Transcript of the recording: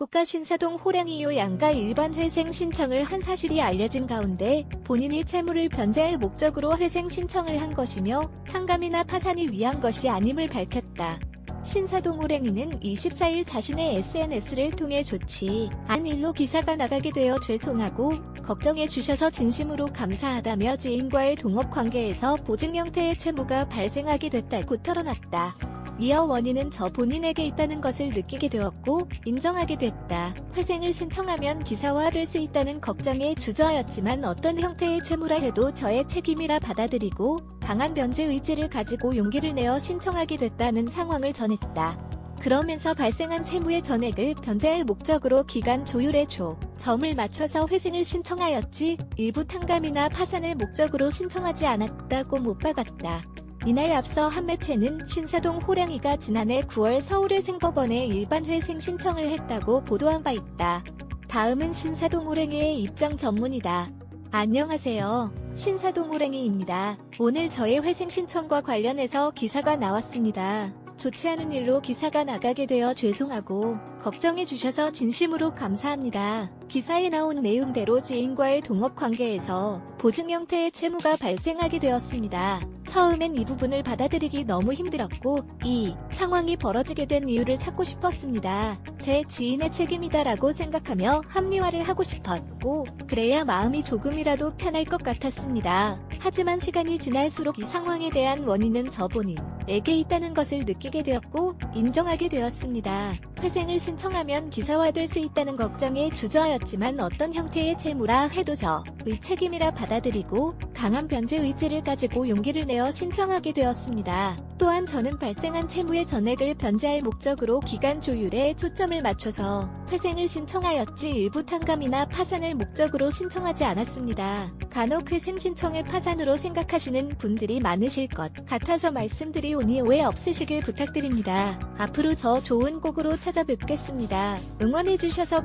간혹가 신사동 호랑이요 양가 일반 회생 신청을 한 사실이 알려진 가운데 본인이 채무를 변제할 목적으로 회생 신청을 한 것이며 탕감이나 파산을 위한 것이 아님을 밝혔다. 신사동 호랭이는 24일 자신의 SNS를 통해 좋지 않은 일로 기사가 나가게 되어 죄송하고 걱정해 주셔서 진심으로 감사하다며 지인과의 동업 관계에서 보증 형태의 채무가 발생하게 됐다고 털어놨다. 이어 원인은 저 본인에게 있다는 것을 느끼게 되었고 인정하게 됐다. 회생을 신청하면 기사화될 수 있다는 걱정에 주저하였지만 어떤 형태의 채무라 해도 저의 책임이라 받아들이고 강한 변제 의지를 가지고 용기를 내어 신청하게 됐다는 상황을 전했다. 그러면서 발생한 채무의 전액을 변제할 목적으로 기간 조율의 조, 점을 맞춰서 회생을 신청하였지 일부 탕감이나 파산을 목적으로 신청하지 않았다고 못 박았다. 이날 앞서 한 매체는 신사동 호랑이가 지난해 9월 서울회생법원에 일반 회 생 신청을 했다고 보도한 바 있다. 다음은 신사동 호랑이의 입장 전문이다. 안녕하세요. 신사동 호랑이입니다. 오늘 저의 회생 신청과 관련해서 기사가 나왔습니다. 좋지 않은 일로 기사가 나가게 되어 죄송하고 걱정해 주셔서 진심으로 감사합니다. 기사에 나온 내용대로 지인과의 동업 관계에서 보증 형태의 채무가 발생하게 되었습니다. 처음엔 이 부분을 받아들이기 너무 힘들었고 이 상황이 벌어지게 된 이유를 찾고 싶었습니다. 제 지인의 책임이다라고 생각하며 합리화를 하고 싶었고 그래야 마음이 조금이라도 편할 것 같았습니다. 하지만 시간이 지날수록 이 상황에 대한 원인은 저 본인에게 있다는 것을 느끼게 되었고 인정하게 되었습니다. 회생을 신청하면 기사화될 수 있다는 걱정에 주저하였지만 어떤 형태의 채무라 해도 저의 책임이라 받아들이고 강한 변제 의지를 가지고 용기를 내어 신청하게 되었습니다. 또한 저는 발생한 채무의 전액을 변제할 목적으로 기간 조율에 초점을 맞춰서 회생을 신청하였지 일부 탕감이나 파산을 목적으로 신청하지 않았습니다. 간혹 회생 신청을 파 산으로 생각하시는 분들이 많으실 것 같아서 말씀드리오니 오해 없으시길 부탁드립니다. 앞으로 저 좋은 곡으로 찾아뵙겠습니다. 응원해주셔서